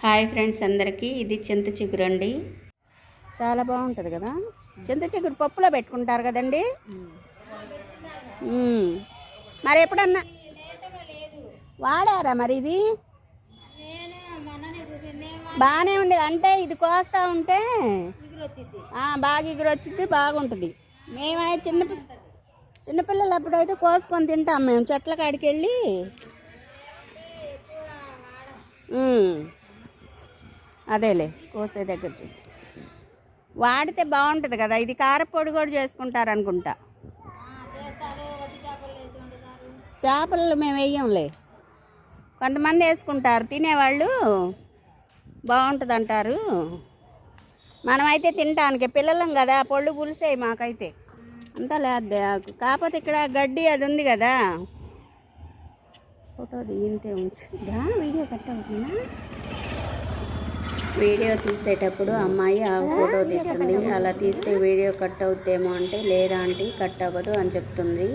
Hi friends అందరికీ ఇది చింత చిగురు అండి. చాలా బాగుంటుంది కదా? చింత చిగురు పప్పులో పెట్టుకుంటారు కదండి? మరి ఎప్పుడన్నా వాడారా మరి ఇది? బాగానే ఉంది అంటే ఇది కోస్తా ఉంటే బాగా ఎగురు వచ్చింది బాగుంటుంది. మేమైతే చిన్న పి- చిన్నపిల్లలు అప్పుడైతే కోసుకొని తింటాం మేము చెట్ల కాడికి వెళ్ళి అదేలే కోసే దగ్గర చూపి వాడితే బాగుంటుంది కదా ఇది కారపొడి కూడా చేసుకుంటారు అనుకుంటా చేపలు మేము వేయంలే. కొంతమంది వేసుకుంటారు తినేవాళ్ళు బాగుంటుంది అంటారు మనమైతే తినటానికి పిల్లలం కదా పళ్ళు పులిసాయి మాకైతే. అంతా లేదు కాకపోతే ఇక్కడ గడ్డి అది ఉంది కదా. ఫోటో దిగింతే ఉంచుదా? వీడియో కట్ అవుతుందా వీడియో తీసేటప్పుడు అమ్మాయి ఆ ఫోటో తీస్తుంది. అలా తీస్తే వీడియో కట్ అవుద్దేమో అంటే లేదా అంటే కట్ అవ్వదు అని చెప్తుంది.